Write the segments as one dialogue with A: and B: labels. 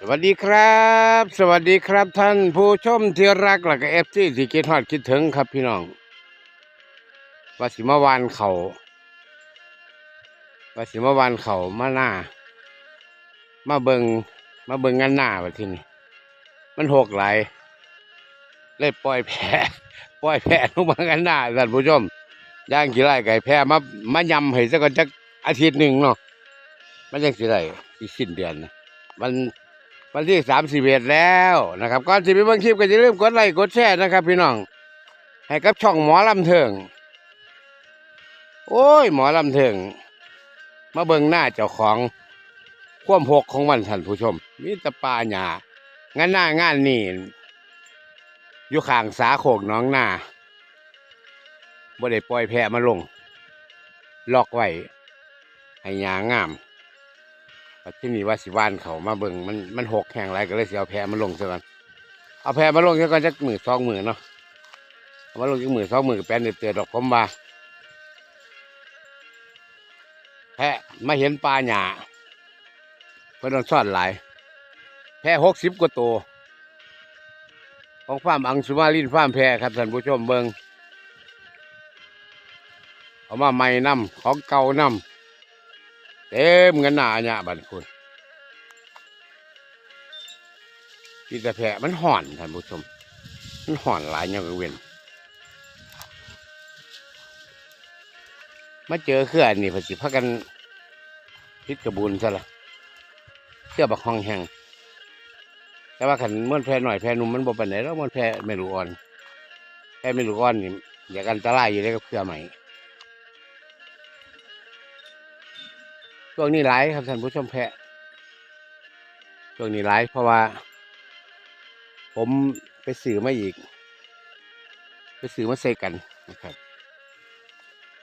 A: สวัสดีครับ สวัสดีครับท่านผู้ชมที่รักและก็เอฟซีที่คิดฮอดคิดถึงครับพี่น้องวาสิมาวานเขาวาสิมาวานเขามาหน้า มาเบิงมาเบิงงานหน้าแบบที่นี่มันหกไหลเลยปล่อยแผลปล่อยแผลลงมางานหน้าท่านผู้ชมย่างกี่ไรไก่แพ้มามายำให้สักก่อนจักอาทิตย์หนึ่งเนาะมันยังสิไรอีกสิ้นเดือนนะมัน วันที่สามสิบเอ็ดแล้วนะครับก่อนที่ไปเบิ่งคลิปก็อย่าลืมกดไลค์กดแชร์นะครับ พี่น้อง ให้กับช่องหมอลำเทิง โอ้ย หมอลำเทิง มาเบิ่งหน้าเจ้าของความหกของวันท่านผู้ชมมีตะปลาหยางานหน้างานนี่อยู่ข้างสาโขกน้องหน้าบ่ได้ปล่อยแพะมาลง ล็อกไว้ให้หยางาม ปัจจุบันว่าสิวานเขามาเบิ่งมันมันหกแห่งไรก็เลยสิเอาแพมาลงซะก่อนเอาแพมาลงซะก่อนจักหมื่นสองหมื่นเนาะมาลงจักหมื่นสองหมื่นแปลนเตือนดอกผมว่าแพมาเห็นปลาหยาเพิ่นโดนซ่อนหลายแพะหกสิบกว่าตัวของฟาร์มอังสุมาลินฟาร์มแพะครับท่านผู้ชมเบิ่งเอามาใหม่น้ำของเก่าน้ำ เต็มเงินหนาเนี่ยบัดคุณกีแต่แผลมันห่อนท่านผู้ชม มันห่อนหลายอย่างกับเว้นมาเจอเครือนี่เพอสิพักกันพิษกระบุนซะละเครือบักห้องแห้งแต่ว่าขันม้วนแพรหน่อยแพรนุ่มมันบ่ปานไหนแล้วม้วนแพรไม่รู้อ่อนแพรไม่รู้อ่อนนี่อยากอันตรายอยู่เลยกับเครือใหม่ ช่วงนี้ไลฟ์ครับท่านผู้ชมแพะช่วงนี้ไลฟ์เพราะว่า ผมไปสื่อมาอีก ไปสื่อมาใส่กันนะครับ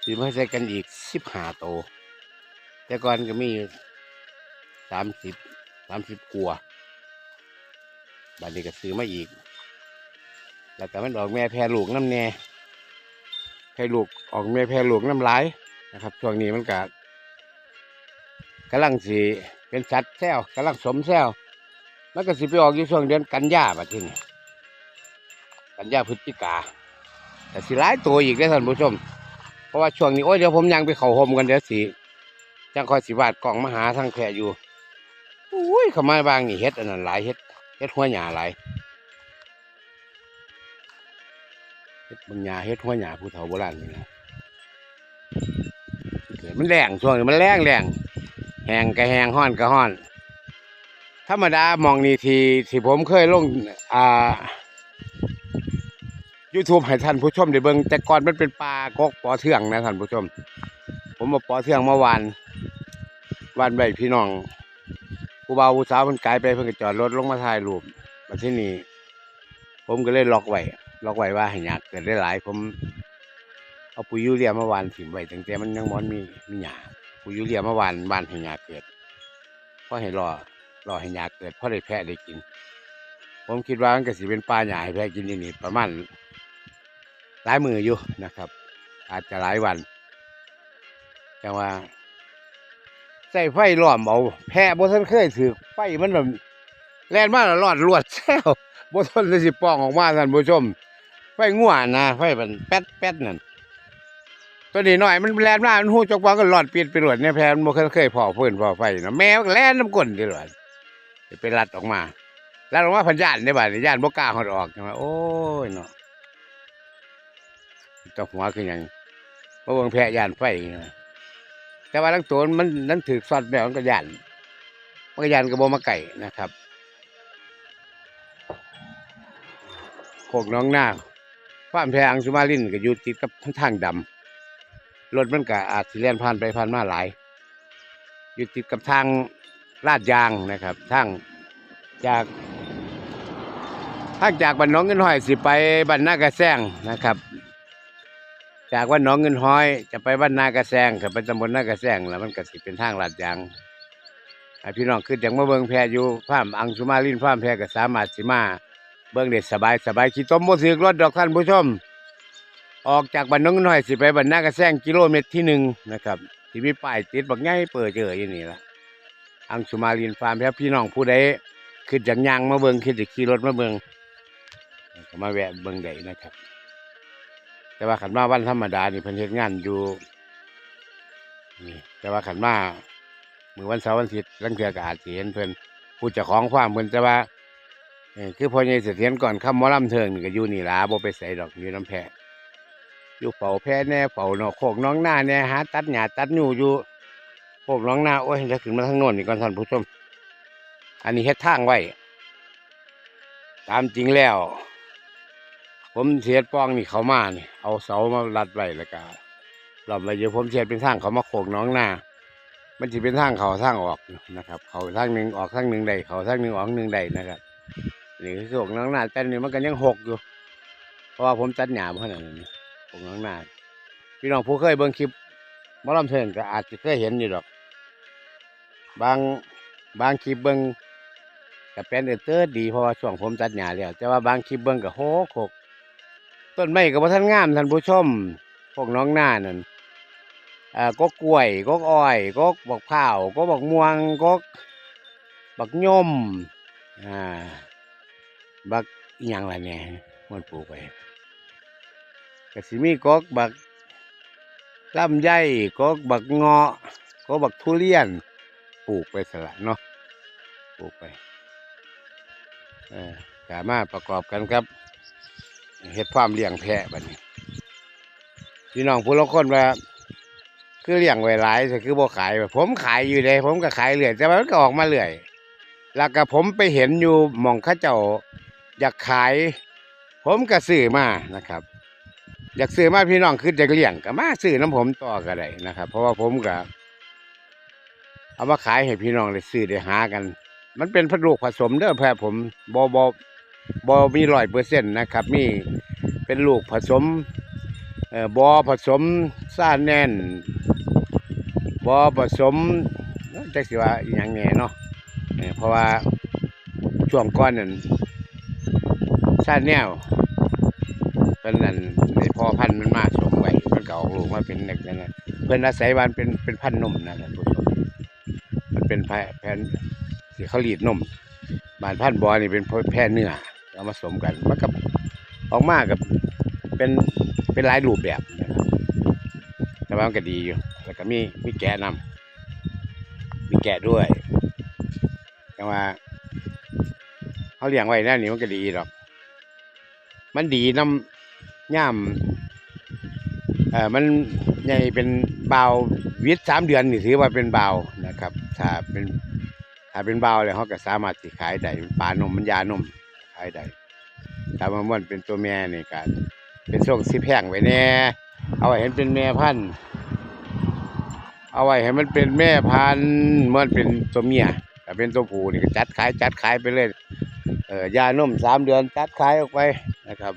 A: สื่อมาใส่กันอีกสิบห้าโต แต่ก่อนก็มีสามสิบสามสิบกัวาบัดนี้ก็ซื้อมาอีก แล้วก็มันออกแม่แพรลูกน้ำแน่แพรลูกออกแม่แพรลูกน้ำลายนะครับช่วงนี้มันก็ กำลังสิเป็นสัตว์แซวกำลังสมแซวมันก็สิไปออกอยู่ช่วงเดือนกันยาบัดทีนี้กันยาพฤศจิกา แต่สิหลายตัวอีกได้ท่านผู้ชม เพราะว่าช่วงนี้โอ้ยเดี๋ยวผมยังไปเข้าหมกันเดี๋ยวสิจังคอยสิวาดกล่องมาหาทางแพรอยู่อุ้ยข้ามาบางนี่เฮ็ดอันนั้นหลายเฮ็ดเฮ็ดหัวหญ้าหลายเฮ็ดบางหญ้าเฮ็ดหัวหญ้าผู้เฒ่าโบราณนี่นะมันแรงช่วงนี้มันแรงแรง แหงก็แหงห้อนก็ห้อน ธรรมดามองนี่ทีที่ผมเคยลงอ่า YouTube ให้ท่านผู้ชมได้เบิ่งแต่ก่อนมันเป็นปลากกปอเทืองนะท่านผู้ชม ผมมาปอเทืองเมื่อวานวานใบพี่น้องผู้บ่าวผู้สาวเพิ่นไกลไปเพิ่นก็จอดรถลงมาถ่ายรูปมาที่นี่ผมก็เลยล็อกไว้ล็อกไว้ว่าให้หยากเกิดได้หลายผม เอาปุ๋ยยูเรียเมาวานถิ่มไว้ตั้งแต่มันยังมอนมีมีหยา ปุ๋ยยูเรียเมื่อวานบ้านให้ยาเกิดเพราะให้รอรอให้ยาเกิดเพราะได้แพะได้กิน ผมคิดว่ามันก็สิเป็นปลาหยาให้แพะกินนี่นี่ประมาณหลายมืออยู่นะครับ อาจจะหลายวันแต่ว่าใส่ไฟล้อมเอาแพะบ่ทันเคยถือไฟมันแบบแล่นมาแล้วรอดรวดแซวบ่ทันเลยสิปองออกมาท่านผู้ชมไฟง่วนนะไฟมันแป๊ดแป๊ดนั่น ตัวนี้หน่อยมันแลนมามันหูจกว่าก็หลอดเปลี่ยนไปหลวดเนี่ยแพนมันเคยพอเพื่อนพอไฟนะแมวแล่นน้ำก้นดีหลวดไปรัดออกมารัดออกมาพันยานได้บ่าย่านบกล้าหอดออกใช่ไหมโอ้ยเนาะเจ้าหัวคือหยังมาเบิ่งแพะยานไฟนะแต่ว่าทั้งตัวมันนั่นถือสอดแบบมันก็ยานมันก็ยานกระโบมาไก่นะครับโคกน้องหน้าฟ้ามแพอังสุมาลินก็อยู่ติดกับทางดำ รถมันก็อาจสิเลียนผ่านไปผ่านมาหลายอยู่ติดกับทางลาดยางนะครับทางจากทางจากบ้านน้องเงินห้อยสิไปบ้านนากระแซงนะครับ จากบ้านน้องเงินห้อย จะไปบ้านนากระแซงกับไปตำบลนากระแซงแล้วมันก็สิเป็นทางลาดยางพี่น้องขึ้นจากมาเบิงแพอยู่ฟาร์มอังสุมาลินฟาร์มแพก็สามารถสิมาเบิงเด็ดสบายสบายขี่ต้มบ่ถือรถดอกท่านผู้ชม ออกจากบ้านน้องน้อยสิไปบ้านนากระแซงกิโลเมตรที่หนึ่งนะครับที่มีป้ายติดบักง่ายเปิดเจออยู่นี่ละอังสุมาลินฟาร์มครับพี่น้องผู้ใดขึ้นจากยางมาเบิงขึ้นจากขี่รถมาเบิงมาแวะเบิงได้นะครับ แต่ว่าขันมาวันธรรมดานี่เพิ่นเฮ็ดงานอยู่นี่แต่ว่าขันมามือวันเสาร์วันอาทิตย์ลังเทือก็อาจสิเห็นเพิ่นผู้เจ้าของฟามเพิ่นแต่ว่าคือพอใหญ่เสถียรก่อนคำหมอลำเทิงนี่ก็อยู่นี่ล่ะบ่ไปไสดอกอยู่น้ำแพะ อยู่เฝ้าแพะแน่เฝ้าเนาะโคกน้องหน้าแน่หาตัดหญ้าตัดหนูอยู่โคกน้องหน้าโอ้ยจะขึ้นมาทางโน้นนี่ก่อนท่านผู้ชม อันนี้เฮ็ดทางไว้ ตามจริงแล้ว ผมเสียดป้องนี่เขามานี่เอาเสามารัดไว้แล้วก็รอบไว้เดี๋ยวผมเสียดเป็นทางเขามาโขกน้องหน้ามันจะเป็นทางเขาทางออกนะครับ เขาทางหนึ่งออกทางหนึ่งใดเขาทางหนึ่งออกหนึ่งใดนะครับนี่คือโขกน้องหน้าแต่นี่มันก็ยังหกอยู่ เพราะว่าผมตัดหญ้าเพราะนั้นนี่ โขกน้องหน้าพี่น้องผู้เคยเบิ่งคลิปมอลำเทิงก็อาจจะเคยเห็นอยู่ดอก บางบางคลิปเบิ่งก็เป็นเอเตอร์ดีเพราะว่าช่วงผมตัดหญ้าแล้วแต่ว่าบางคลิปเบิ่งก็โหกโขกต้นไม้ก็บ่ทันงามท่านผู้ชมพวกน้องหน้านั่นอ่อก็กล้วยก็อ้อยก็บักพร้าวก็บักม่วงก็บักย่อมอ่าบักอิหยังล่ะเนี่ยมันปลูกไป กสิมีกกบักลำไยกกบักเงาะก็บักทุเรียน ปลูกไปสละเนาะปลูกไปสามารถประกอบกันครับเฮ็ดความเลี้ยงแพะบัดนี้พี่น้องผู้ลางคนว่าคือเลี้ยงไว้หลายแต่คือบ่ขาย ผมขายอยู่เลยผมก็ขายเรื่อยแต่มันก็ออกมาเรื่อยแล้วก็ผมไปเห็นอยู่หม่องข้าเจ้าอยากขาย ผมก็ซื้อมานะครับ อยากซื้อมาพี่น้องคือจะเลี้ยงก็มาซื้อน้ำผมต่อก็ได้นะครับ เพราะว่าผมก็เอามาขายให้พี่น้องได้ซื้อได้หากัน มันเป็นผลูกผสมเด้อแพะผมบอบอบอมีร้อยเปอร์เซ็นต์นะครับ มีเป็นลูกผสมเอ่อบอผสมซ่าแน่น บอผสมจักสิว่าอย่างแน่เนาะเอ่อเพราะว่าช่วงก้อนนั้นซ่าแนว เป็นนั่นในพ่อพันธุ์มันมาสมไว้มันเก็ออกลูกมาเป็นเด็กนั่นนะเพิ่นอาศัยวันเป็นเป็นพันธุ์นมนะท่านผู้ชมมันเป็นแพะแพะที่เขารีดนมบานพันธุ์บอนี่เป็นแพร่เนื้อเอามาสมกันมันก็ออกมากับเป็นเป็นหลายรูปแบบนะครับแต่ว่ามันก็ดีอยู่แล้วก็มีมีแกะนำมีแกะด้วยแต่ว่าเขาเลี้ยงไว้แน่นี่มันก็ดีหรอกมันดีน้ำ ย่ำเอ่อมันใหญ่เป็นเบาวิทย์สามเดือนนี่ถือว่าเป็นเบานะครับ ถ้าเป็นถ้าเป็นเบาเลยเขาก็สามารถสิขายได้ปลานมมันยานมขายได้ถ้ามมันเป็นตัวแม่นี่ก็เป็นช่วงสิแพงไว้แน่เอาไว้เห็นเป็นแม่พันธุ์เอาไว้ให้มันเป็นแม่พันธุ์มันเป็นตัวเมียถ้าเป็นตัวผู้นี่ก็จัดขายจัดขายไปเลยเออยานมสามเดือนจัดขายออกไปนะครับ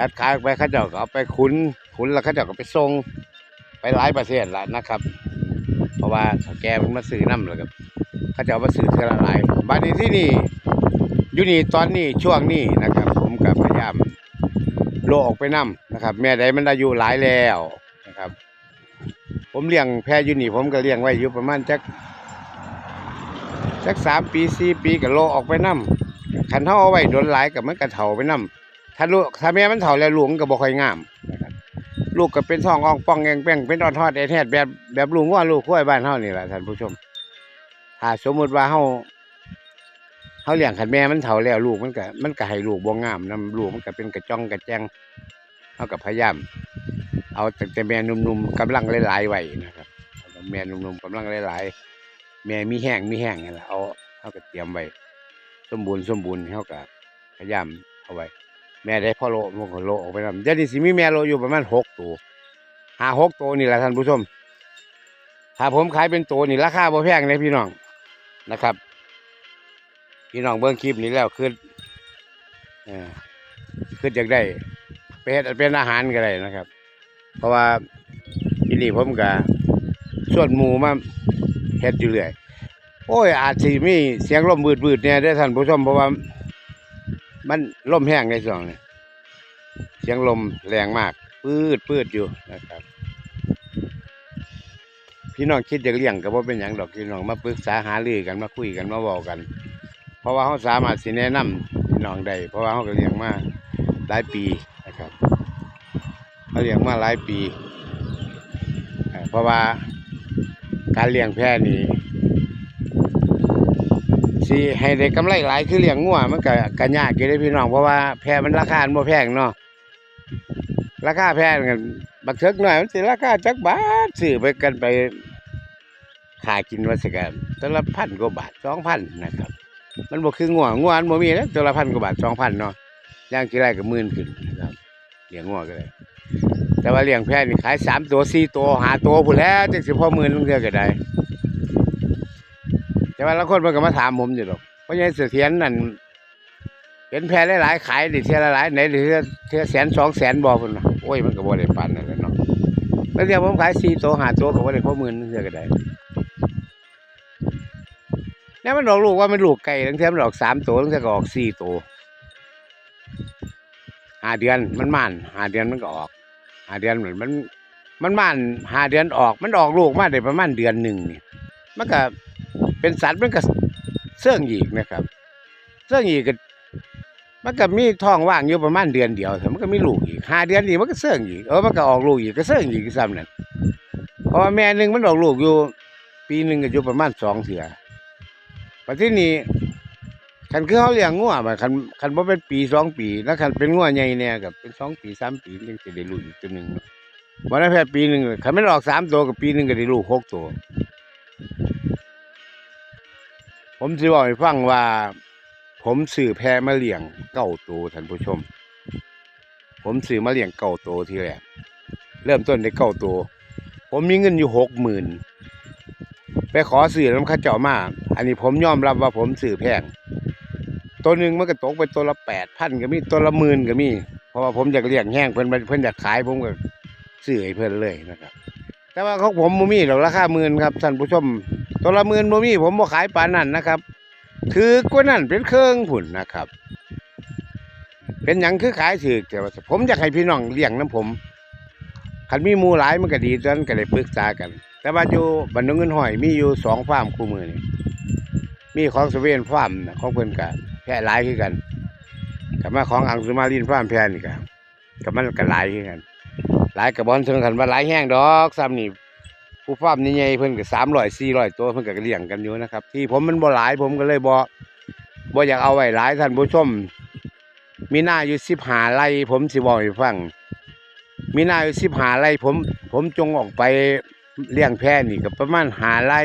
A: จัดขายออกไปเขาเจ้าก็เอาไปขุนขุนแล้วเขาเจ้าก็ไปส่งไปหลายประเทศละนะครับ เพราะว่าแกมันมาซื้อน้ำเลยครับเขาจะเอามาซื้อเท่าละลายบ้านนี้ที่นี่อยู่นี่ตอนนี้ช่วงนี้นะครับ ผมกับพยายามโลออกไปน้ำนะครับ แม่ใดมันอายุหลายแล้วนะครับ ผมเลี้ยงแพะอยู่นี่ผมก็เลี้ยงไว้อยู่ประมาณจักจักสามปีสี่ปีกับโลออกไปน้ำคันเท่าเอาไว้โดนหลายกับมันกระเถาไปน้ำ ถ้าลูกถ้าแม่มันเถาแล้วลูกมันก็บ่ค่อยงามนะครับลูกก็เป็นท้องอ่องป่องแงงแป้งเป็นออดทอดแอแทดแบบแบบลุงว่าลูกคุ้ยบ้านเฮานี่แหละท่านผู้ชม ถ้าสมมติว่าเฮาเฮาเลี้ยงขันแม่มันเฒ่าแล้วลูกมันก็มันก็ให้ลูกบ่งามนํลูกมันก็เป็นกระจ้องกระแจงเฮาก็พยายาม เอาแต่แม่หนุ่มๆกำลังหลายๆไว้นะครับแม่หนุ่มๆกำลังหลายๆแม่มีแห้งมีแห้งนั่แหละเอาเฮาก็เตรียมไว้สมบูรณ์สมบูรณ์เฮาก็พยายามเอาไว้ แม่ได้พ่อโลมันก็โลออกไปนำเดี๋ยวนี้สิมีแม่โลอยู่ประมาณหกตัวหาหกตัวนี่แหละท่านผู้ชม ถ้าผมขายเป็นตัวนี่ราคาบ่แพงเลยพี่น้องนะครับ พี่น้องเบิ่งคลิปนี้แล้วคือเออคืออยากได้ไปเฮ็ดเป็นอาหารก็ได้นะครับ เพราะว่าที่นี่ผมก็ส่วนหมูมาเฮ็ดอยู่เรื่อยโอ้ยอาจสิมีเสียงลมบืดๆเนี่ยเด้ท่านผู้ชมเพราะว่า มันลมแห้งในช่วงนี้เสียงลมแรงมาก ปืดปืดอยู่นะครับ พี่น้องคิดอยากเลี้ยงก็บ่เป็นหยังดอกพี่น้องมาปรึกษาหารือกันมาคุยกันมาเว้ากัน เพราะว่าเขาสามารถสิแนะนำพี่น้องได้เพราะว่าเขาก็เลี้ยงมาหลายปีนะครับเขาเลี้ยงมาหลายปีเอ่อเพราะว่าการเลี้ยงแพะนี่ สิให้ได้กำไรหลายคือเลี้ยงงัวมันก็ก็ยากอยู่เด้พี่น้องเพราะว่าแพะมันราคามันบ่แพงเนาะราคาแพะกันบักเทิกหน่อยมันสิราคาจักบาทซื้อไปกันไปขายกินว่าสิกันแต่ละพันกว่าบาทสองพันนะครับ มันบ่คืองัวงัวนบ่มีแล้วตัวละพันกว่าบาทสองพันเนาะย่างกี่ไรก็หมื่นขึ้นนะครับเลี้ยงงัวก็ได้แต่ว่าเลี้ยงแพะนี่ขายสามตัวสี่ตัวหาตัวพุ่นแล้วจังสิพอหมื่นลงเทื่อก็ได้ แต่ว่าละคนมันก็มาถามผมอยู่ดอกเพราะยังเสถียรนั่นเห็นแพะหลายๆขายดิเท่าหลายๆไหนดิเท่าเท่าแสนสองแสนบ่พุ่นนะโอ้ยมันก็บ่ได้ปานนั่นแหละเนาะแล้วเดี๋ยวผมขายสี่ตัวหาตัวก็บ่ได้พอหมื่นเทื่อก็ได้เนี่ยมันออกลูกว่ามันลูกไก่ทั้งเทียมันออกสามตัวทั้งเทียก็ออกสี่ตัวหาเดือนมันม่านหาเดือนมันก็ออกหาเดือนเหมือนมัน มันม่านหาเดือนออก มันออกลูกมาได้ประมาณเดือนหนึ่งเนี่ยมันก็ เป็นสัตว์มันก็เสื่องอีกนะครับเสื่องอีกก็มันก็มีท้องว่างอยู่ประมาณเดือนเดียวแต่มันก็มีลูกอีกห้าเดือนนี่มันก็เสื่องอีกเออมันก็ออกลูกอีกก็เสื่องอีกซ้ำนั่นเพราะว่าแม่หนึ่งมันออกลูกอยู่ ปีหนึ่งก็อยู่ประมาณสองเถื่อปัจจุบันนี้คันคือเขาเลี้ยงงัวมาคันคันบ่เป็นปีสองปี แล้วคันเป็นงัวใหญ่เนี่ยกับเป็นสองปีสามปีจึงจะได้ลูกอีกตัวหนึ่งวันนั้นแค่ปีหนึ่งคันไม่ออกสามตัวกับปีหนึ่งก็ได้ลูกหกตัว ผมจะบอกให้ฟังว่า ผมซื้อแพะมาเลี้ยงเก้าโตท่านผู้ชม ผมซื้อมาเลี้ยงเก้าโตทีแรกเริ่มต้นได้เก้าโตผมมีเงินอยู่หกหมื่นไปขอสื่อน้ำข้าเจ้ามาอันนี้ผมยอมรับว่าผมสื่อแพงตัวหนึ่งมันก็ตกไปตัวละแปดพันก็มีตัวละหมื่นก็มีเพราะว่าผมอยากเลี้ยงแห้งเพิ่อนเพิ่อนอยากขายผมก็ซื้อให้เพิ่อนเลยนะครับ แต่ว่าของผมบ่มีหรอกราคาหมื่นครับท่านผู้ชม ตัวละหมื่นบ่มีผมบ่ขายปานนั้นนะครับ ถือกว่านั้นเป็นเครื่องผุ่นนะครับ เป็นหยังคือขายถือแต่ว่าผมอยากให้พี่น้องเลี้ยงน้ำผมคันมีหมูหลายมันก็ดีจนก็ได้ปรึกษากัน แต่ว่าอยู่บันดงเงินหอยมีอยู่สองฟาร์มคู่มือนี่มีของสเวนฟาร์มนะของเพิ่นกะแพร่หลายคือกันกับมาของอังสุมารินฟาร์มแพร่นี่กะกับมันก็หลายคือกันหลายกับบอลถึงกันว่าหลายแห้งดอกซ้ำนี่ ผู้ฟาร์มนี่ใหญ่เพิ่นก็สามร้อยสี่ร้อยตัวเพิ่นก็เลี้ยงกันอยู่นะครับ ที่ผมมันบ่หลายผมก็เลยบ่บ่อยากเอาไว้หลายท่านผู้ชม มีหน้าอยู่สิบหาไร่ผมสิบอกให้ฟัง มีหน้าอยู่สิบหาไร่ผม ผมจงออกไปเลี้ยงแพะนี่ก็ประมาณหาไร่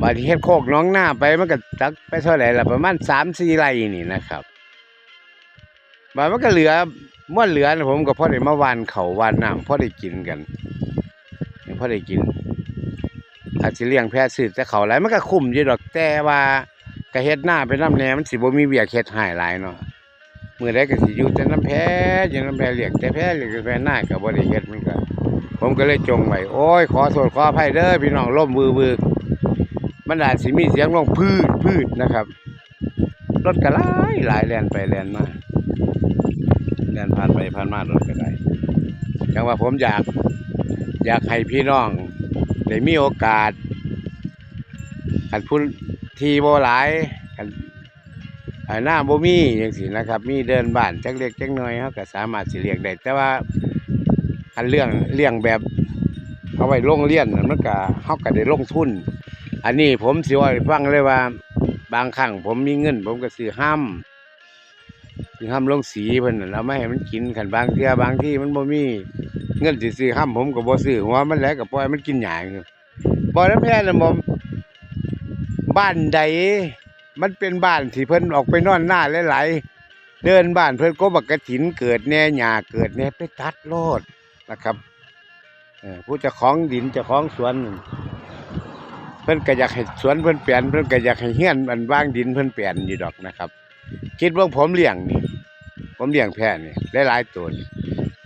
A: บาดนี้เฮ็ดโคกน้องหน้าไปมันก็จักไปเท่าไหร่ละประมาณสามสี่ไร่นี่นะครับบาดมันก็เหลือเม้วนเหลือนะผมก็พอได้มาหวานเขาวหวานน้ำพอได้กินกัน พอได้กินอาจจะเลี้ยงแพะซื้อแต่เขาหลายมันก็คุ้มอยู่ดอกแต่ว่าก็เฮ็ดหน้าไปน้ำแหนมันสิบ่มีเวียกเฮ็ดหายหลายเนาะมื้อใดก็สิอยู่แต่น้ำแพะอยู่น้ำแพะเลี้ยงแต่แพะเลี้ยงแพะหน้าก็บ่ได้เฮ็ดมันก็ผมก็เลยจงไว้โอ้ยขอโทษขออภัยเด้อพี่น้องล่มวือวือมันอาจสิมีเสียงร้องพืดพืดนะครับรถก็หลายหลายแลนไปแลนมาแลนผ่านไปผ่านมารถก็ได้จังว่าผมอยาก อยากให้พี่น้องได้มีโอกาสขันพูดทีโบหลายขันหน้าโบมีอย่างสินะครับ มีเดินบ้านจักเล็กจักน้อยเขาก็สามารถสิเรียกได้แต่ว่าคันเรื่องเลี้ยงแบบเอาไว้ลงเลี้ยนน่ะมันก็เฮาก็ได้ลงทุน อันนี้ผมสิว่าฟังเลยว่า บางครั้งผมมีเงิน ผมก็ซื้อห้ำซื้อห้ำลงสีเพิ่นน่ะแล้วไม่ให้มันกินคันบางเทื่อบางที่มันบ่มี งินสิซื้อห้ำผมก็บ่ซื้อหัวมันแล้วก็ปล่อยมันกินหญ้าอยู่บ่น้ำแพ้น่ะบ่บ้านใดมันเป็นบ้านที่เพิ่นออกไปนอนหน้าหลายๆเดินบ้านเพิ่นก็บักกระถินเกิดแน่หญ้าเกิดแน่ไปตัดโลดนะครับผู้เจ้าของดินเจ้าของสวน เพิ่นก็อยากให้สวนเพิ่นเปลี่ยนเพิ่นก็อยากให้เฮี้ยนอันว่างดินเพิ่นเปลี่ยนอยู่ดอกนะครับ คิดว่าผมเลี้ยงนี่ผมเลี้ยงแพะนี่หลายๆตัวนี่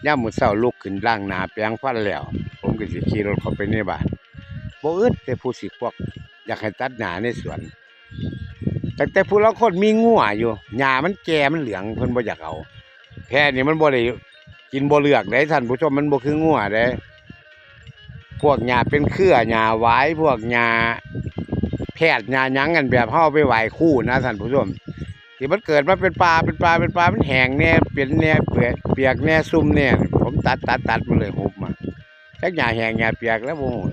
A: ย่ามมือเช้าลุกขึ้นล้างหนาแปรงฟันแล้ว ผมก็สิขี่รถเข้าไปในบ้านบ่อึดแต่ผู้สิพวก อยากให้ตัดหญ้าในสวน แต่แต่ผู้ละคนมีงัวอยู่หญ้ามันแก่มันเหลืองเพิ่นบ่อยากเอาแพะนี่มันบ่ได้กินบ่เลือกได้ท่านผู้ชมมันบ่คืองัวเด้พวกหญ้าเป็นเครือหญ้าหวายพวกหญ้าเพทย์หญ้าหยังกันแบบเฮาเอาไปไหว้คู่นะท่านผู้ชม ที่มันเกิดมาเป็นปลาเป็นปลาเป็นปลามันแห้งแน่เป็นแน่เปียกเปียกแน่ซุ่มแน่ผมตัดตัดตัดมาเลยหุบมาจักหญ้าแห้งหญ้าเปียกแล้วบ่ฮู้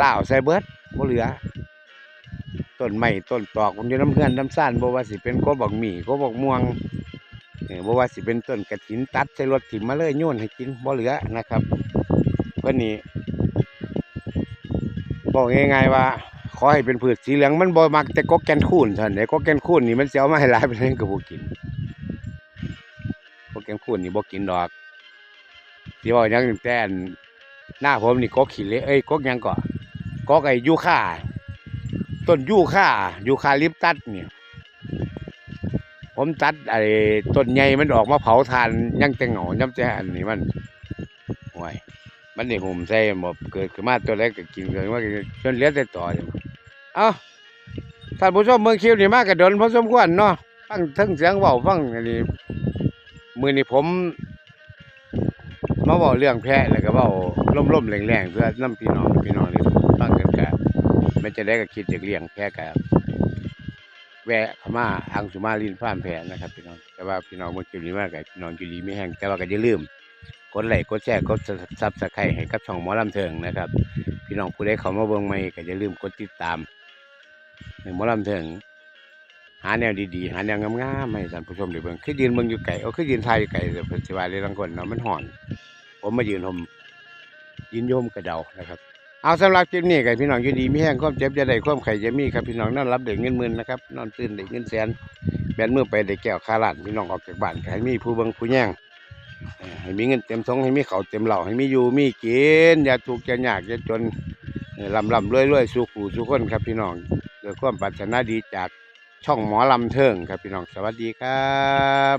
A: ล่าใส่เบิร์ดบ่เหลือต้นไม้ต้นตอกมันอยู่น้ำเพื่อนน้ำซ่านบ่ว่าสิเป็นกบบักหมี่กบบักม่วงเออบ่ว่าสิเป็นต้นกระถินตัดใส่รถถิ่มมาเลยโยนให้กินบ่เหลือนะครับเพิ่นนี่บอกง่ายๆว่า ขอให้เป็นพืชสีเหลืองมันบ่มักแต่กกแกนคูนเท่านั้นเด้กกแกนคูนนี่มันเสิเอามาให้หลายไปเลยก็บ่กินกกแกนคูนนี่บ่กินดอกสิเว้ายังแต่นหน้าผมนี่กกขี้เล็กเอ้ยกกยังก่อกกไอ้ยูคาต้นยูคายูคาลิปตัสเนี่ยผมตัดไอ้ต้นใหญ่มันออกมาเผาทานยังแต่เหงยังแต่อันนี้มันห่วยมันนี่หุ่มใส่หมดเกิดขึ้นมาตัวแรกก็กินเกิดมาจนเหลือแต่ต่อ เอ้าท่านผู้ชมเมืองคิวนี่มากกระโดนพอสมควรเนาะฟังเทั้งเสียงเบาฟังอันนี้มือนี่ผมมาเบาเรื่องแพะแล้วก็เบาล่มๆแรงๆเพื่อน้ำพี่น้องพี่น้องนี่ฟังกันกันมันจะได้ก็คิดจากเลี้ยงแพะกับแวะเข้ามาอังสุมาลินฟาร์มแพะนะครับพี่น้องแต่ว่าพี่น้องเมื่อกี้นี้มากกับพี่น้องอยู่ดีไม่แห้งแต่ว่าก็อย่าลืมกดไลค์กดแชร์กดซับสไครต์ให้กับช่องหมอลำเทิงนะครับ พี่น้องผู้ใดเขามาเบิ่งใหม่ก็อย่าลืมกดติดตาม ให้หมอลำเทิงหาแนวดีๆ หาแนวงามๆให้ท่านผู้ชมได้เบิ่งคือยืนเบิ่งอยู่ไกลเอาคือยืนถ่ายอยู่ไกลแต่เพิ่นสิว่าได้ลังคนเนาะมันห่อน ผมมายืนห่มยืนโยมกระเดานะครับ เอาสำหรับคลิปนี้กับพี่น้องอยู่ดีมีแห้งความเจ็บจะได้ความไข่จะมีครับพี่น้องนอนรับเด็กเงินหมื่นนะครับนอนตื่นเด็กเงินแสนแบนมือไปได้แก้วคาลันพี่น้องออกจากบ้านให้มีผู้เบิ่งผู้แย่งให้มีเงินเต็มท้องให้มีเขาเต็มเหล่าให้มีอยู่มีกินอย่าทุกข์อย่ายากอย่าจนลำลำรวยรวยสู่ผู้สู่คนครับพี่น้องิดความปรารถนาดีจากช่องหมอลำเทิงครับพี่น้องสวัสดีครับ